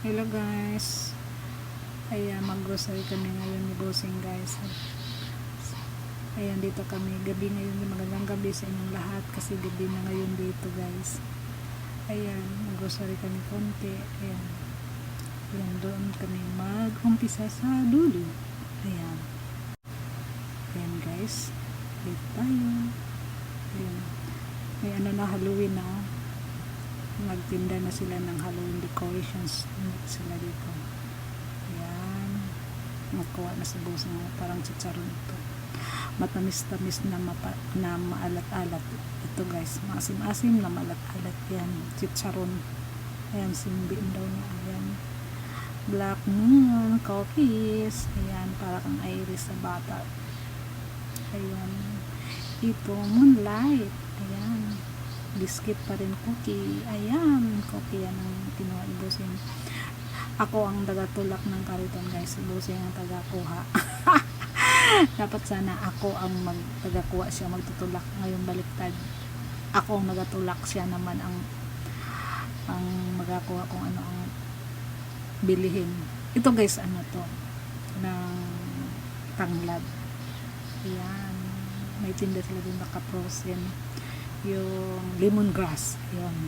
Hello guys. Ayan, mag-grocery kami ngayon ni Bossing guys. Ayan, dito kami. Gabi ngayon. Magandang gabi sa inyong lahat kasi gabi na ngayon dito guys. Ayan, mag-grocery kami konti. Ayan. Ayan, doon kami mag-umpisa sa dulo. Ayan. Ayan guys. Dito tayo. Ayan. May ano na Halloween na. Magtinda na sila ng Halloween decorations sila dito. Ayan. Magkuha na sa busa ng parang chicharon ito. Matamis-tamis na, mapa, na maalat-alat. Ito guys, maasim-asim na maalat-alat yan. Chicharon. Ayan, simbiin daw niya. Ayan. Black Moon, cookies. Ayan, para kang iris sa bata. Ayan. Ito, Moonlight. Ayan. Biscuit pa rin cookie. Ayan, cookie yan ang kinuha ni Busing. Ako ang tagatulak ng kariton guys. Si Busing ang tagakuha. Dapat sana ako ang magtagakuha siya magtutulak. Ngayon baliktad. Ako ang nagatulak siya naman ang ang magakuha kung ano ang bilihin. Ito guys, ano to? Ng tanglad. Ayan. May tinda sila doon naka-frozen. Yung lemongrass. Ayan.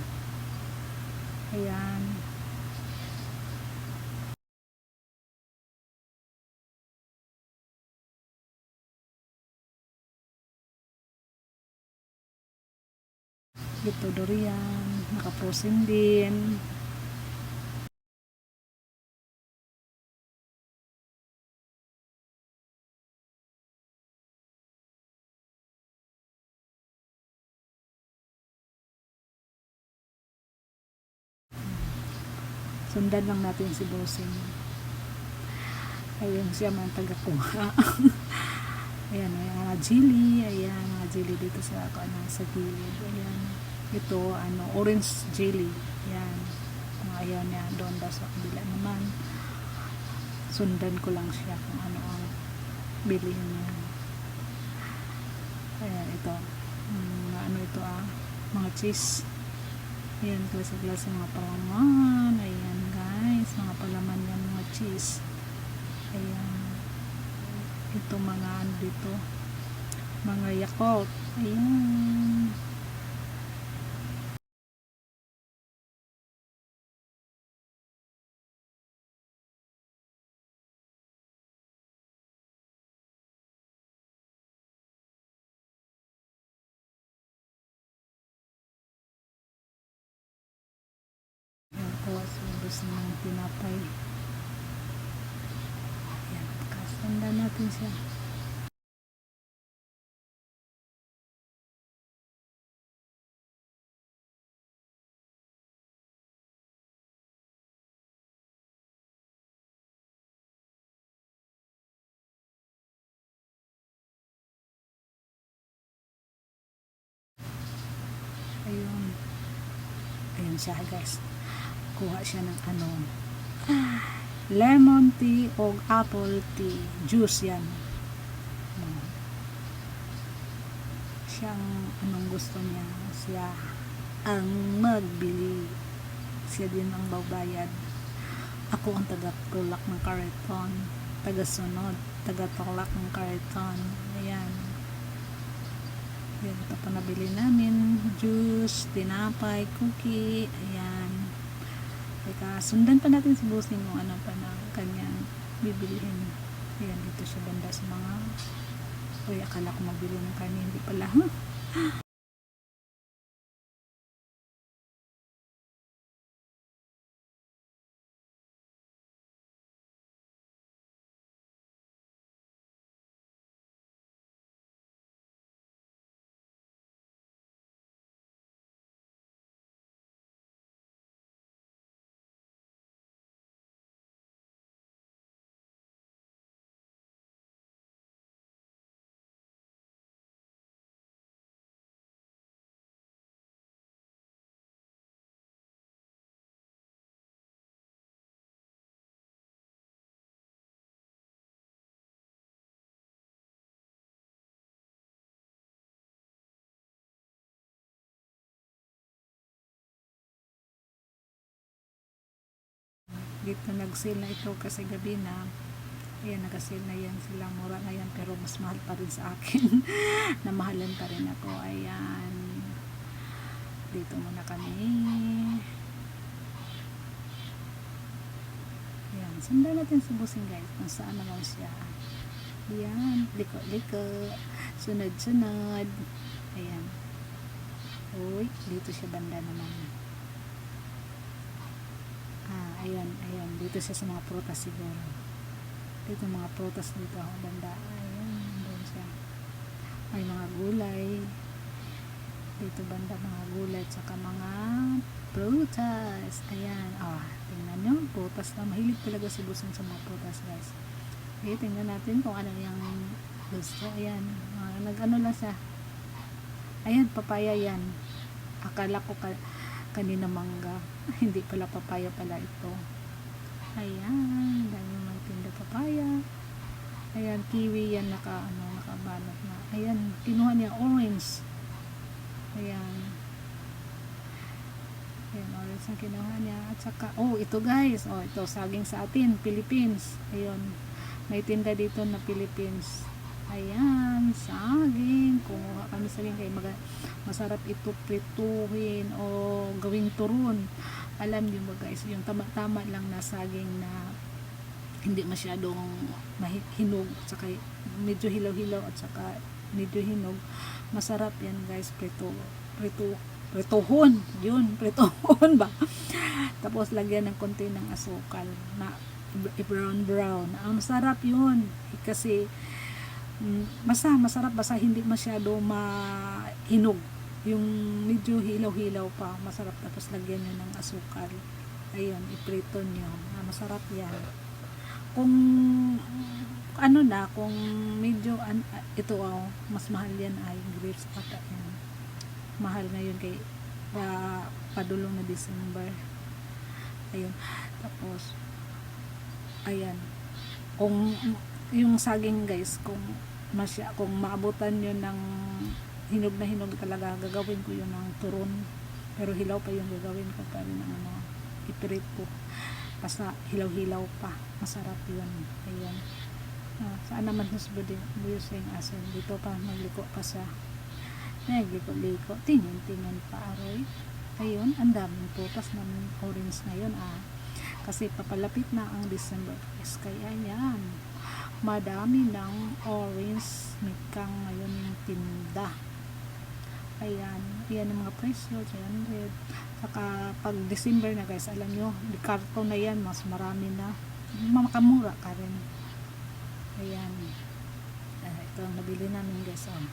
Ayan. Ito durian. Naka-frozen din. Sundan lang natin si Bossing. Ayun siya man taga-kuha. Ayan, may mga chili. Ayan, mga chili dito sa ano, sa gilid. Ayan. Ito, ano, orange jelly. Ayan. Mga ayaw niya doon daw sa kabila naman. Sundan ko lang siya kung ano ang bilhin niya. Ayan, ito. Hmm, ano ito ah. Mga cheese. Ayan, klase-klase mga palaman. Ayan, guys. Mga palaman yan, mga cheese. Ayan. Ito mga ano dito. Mga Yakult. Ayan. Subos ng tinapay. Ayan, kasanda natin siya. Ayun. Ayun siya guys. Kuha siya ng ano. Lemon tea o apple tea. Juice yan. Hmm. Siyang anong gusto niya. Siya ang magbili. Siya din ang babayad. Ako ang taga-tulak ng kariton. Taga-sunod. Taga-tulak ng kariton. Ayan. Yan, ito pa nabili namin. Juice, tinapay, cookie. Ayan. Teka, sundan pa natin si Bossing kung ano pa na kanyang bibilihin. Ayan, dito siya banda sa mga Uy, akala ko magbili ng karne. Hindi pala. Huh? Dito nag-sale na ito kasi gabi na. Ayan nag-sale na yan sila. Mura na yan pero mas mahal pa rin sa akin. Namahalan pa rin ako. Ayan. Dito muna kami. Ayan sundan natin si Busing guys kung saan naman siya. Ayan liko liko. Sunod sunod. Ayan. Uy dito siya banda naman ayan ayan. Dito siya sa mga prutas siguro. Dito mga prutas dito ako banda ayan doon siya. May mga gulay. Dito banda mga gulay tsaka mga prutas. Ayan. Ah tingnan nyo prutas na. Mahilig talaga si Busing sa mga prutas guys. Okay tingnan natin kung ano yung gusto. Ayan ah, nag ano lang siya. Ayan papaya yan. Akala ko ka, kanina mangga. Hindi pala papaya pala ito. Ayan dami magtinda papaya. Ayan kiwi yan naka ano nakabalot na. Ayan kinuha niya orange. Ayan. Ayan orange ang kinuha niya. At saka oh ito guys. Oh ito saging sa atin Philippines. Ayun may tinda dito na Philippines ayan saging. Kumuha kami saging kay maga, masarap ito prituhin o gawing turon. Alam niyo ba guys yung tama-tama lang na saging na hindi masyadong hinog saka medyo hilaw-hilaw at saka medyo hinog masarap yan guys. Prito prito pritohon. Yun pritohon ba? Tapos lagyan ng konti ng asukal na brown brown ang masarap yun kasi mm, masa masarap basta hindi masyado mahinog. Yung medyo hilaw-hilaw pa masarap. Tapos lagyan nyo ng asukal. Ayun iprito nyo. Ah, masarap yan. Kung ano na kung medyo an, ito oh, mas mahal yan ay grapes ata yan. Mahal ngayon kay pa, padulong na December. Ayun. Tapos ayan. Kung yung saging guys kung masya kung maabutan yun ng hinog na hinog talaga gagawin ko yun ng turon. Pero hilaw pa yung gagawin ko pa rin ng ano iprito basta hilaw-hilaw pa masarap yun. Ayan. Ah, saan naman husbudi buyos yung asin dito pa magliko pa siya. Nagliko-liko tingin-tingin pa aroy. Ayun ang daming putas ng orange ngayon ah. Kasi papalapit na ang December. Guys kaya yan madami ng orange mikang ngayon yung tinda. Ayan ayan ang mga presyo 300 saka pag December na guys alam nyo karton na yan mas marami na. Makamura ka rin. Ayan. Ah, ito ang nabili namin guys oh.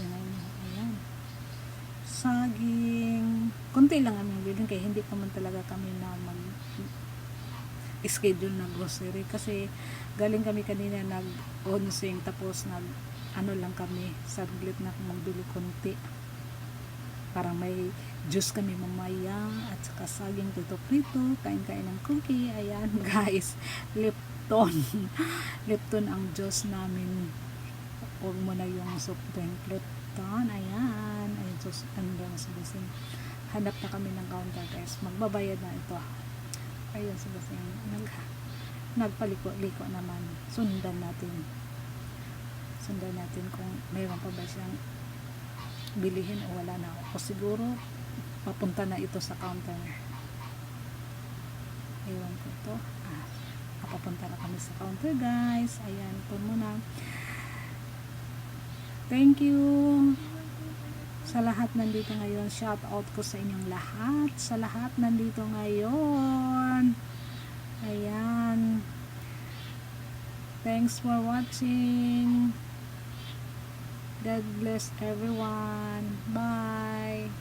ayan. Saging. Konti lang aming bilhin kaya hindi pa man talaga kami na mag schedule na grocery. Kasi galing kami kanina nag onsing tapos nag ano lang kami saglit na magbili konti. Parang may juice kami mamaya at saka saging prito prito kain-kain ng cookie. Ayan guys. Lipton. Lipton ang juice namin. Huwag mo na yung soft drink. Lipton ayan. Ayun juice ano lang sa hanap na kami ng counter guys. Magbabayad na ito ayun sa busing nag nagpaliko-liko naman. Sundan natin. Sundan natin kung mayroon pa ba siyang bilihin o wala na o siguro papunta na ito sa counter. Ewan ko to. Ah, papunta na kami sa counter guys. Ayan po muna. Thank you sa lahat nandito ngayon shout out ko sa inyong lahat sa lahat nandito ngayon ayan thanks for watching God bless everyone. Bye.